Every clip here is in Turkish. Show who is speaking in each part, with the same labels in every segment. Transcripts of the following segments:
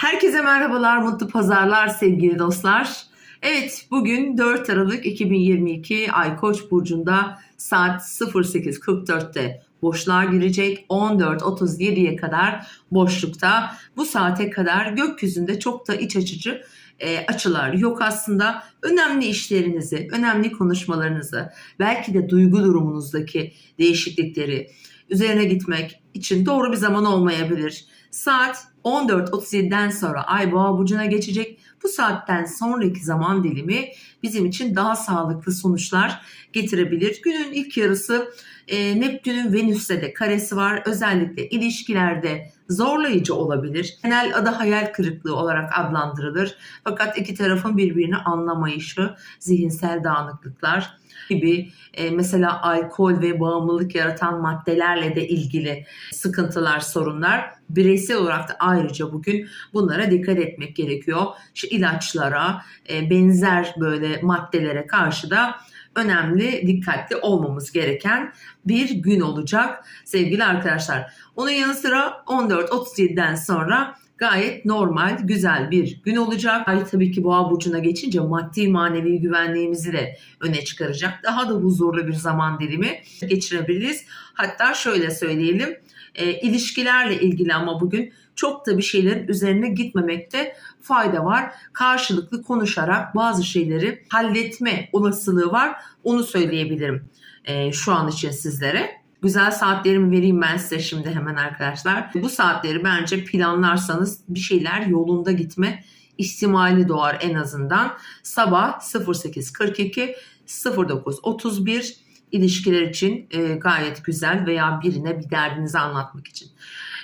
Speaker 1: Herkese merhabalar, mutlu pazarlar sevgili dostlar. Evet, bugün 4 Aralık 2022 Ay Koç burcunda saat 08.44'te boşluğa girecek. 14.37'ye kadar boşlukta. Bu saate kadar gökyüzünde çok da iç açıcı e, açılar yok aslında. Önemli işlerinizi, önemli konuşmalarınızı, belki de duygu durumunuzdaki değişiklikleri üzerine gitmek için doğru bir zaman olmayabilir. Saat 14.37'den sonra Ay Boğa burcuna geçecek. Bu saatten sonraki zaman dilimi bizim için daha sağlıklı sonuçlar getirebilir. Günün ilk yarısı e, Neptün'ün Venüs'te de karesi var. Özellikle ilişkilerde zorlayıcı olabilir. Genel adı hayal kırıklığı olarak adlandırılır. Fakat iki tarafın birbirini anlamayışı, zihinsel dağınıklıklar gibi e, mesela alkol ve bağımlılık yaratan maddelerle de ilgili sıkıntılar, sorunlar bireysel olarak da ayrıca bugün bunlara dikkat etmek gerekiyor. Şu ilaçlara, e, benzer böyle maddelere karşı da önemli, dikkatli olmamız gereken bir gün olacak sevgili arkadaşlar. Onun yanı sıra 14.37'den sonra gayet normal, güzel bir gün olacak. Ay tabii ki boğa burcuna geçince maddi manevi güvenliğimizi de öne çıkaracak. Daha da huzurlu bir zaman dilimi geçirebiliriz. Hatta şöyle söyleyelim, e, ilişkilerle ilgili ama bugün çok da bir şeylerin üzerine gitmemekte fayda var. Karşılıklı konuşarak bazı şeyleri halletme olasılığı var. Onu söyleyebilirim e, şu an için sizlere. Güzel saatlerimi vereyim ben size şimdi hemen arkadaşlar. Bu saatleri bence planlarsanız bir şeyler yolunda gitme ihtimali doğar en azından. Sabah 08.42 09.31 ilişkiler için e, gayet güzel veya birine bir derdinizi anlatmak için.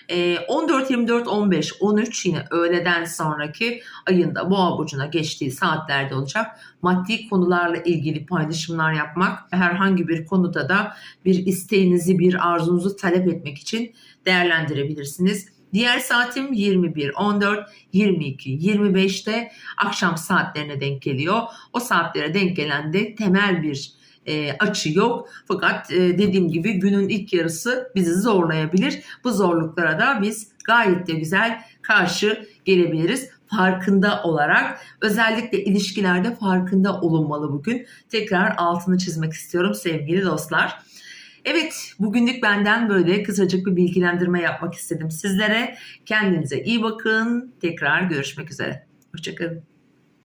Speaker 1: E, 14, 24, 15, 13 yine öğleden sonraki ayında boğa burcuna geçtiği saatlerde olacak. Maddi konularla ilgili paylaşımlar yapmak, herhangi bir konuda da bir isteğinizi, bir arzunuzu talep etmek için değerlendirebilirsiniz. Diğer saatim 21, 14, 22, 25'te akşam saatlerine denk geliyor. O saatlere denk gelen de temel bir e, açı yok. Fakat e, dediğim gibi günün ilk yarısı bizi zorlayabilir. Bu zorluklara da biz gayet de güzel karşı gelebiliriz. Farkında olarak özellikle ilişkilerde farkında olunmalı bugün. Tekrar altını çizmek istiyorum sevgili dostlar. Evet bugünlük benden böyle kısacık bir bilgilendirme yapmak istedim sizlere. Kendinize iyi bakın. Tekrar görüşmek üzere. Hoşçakalın.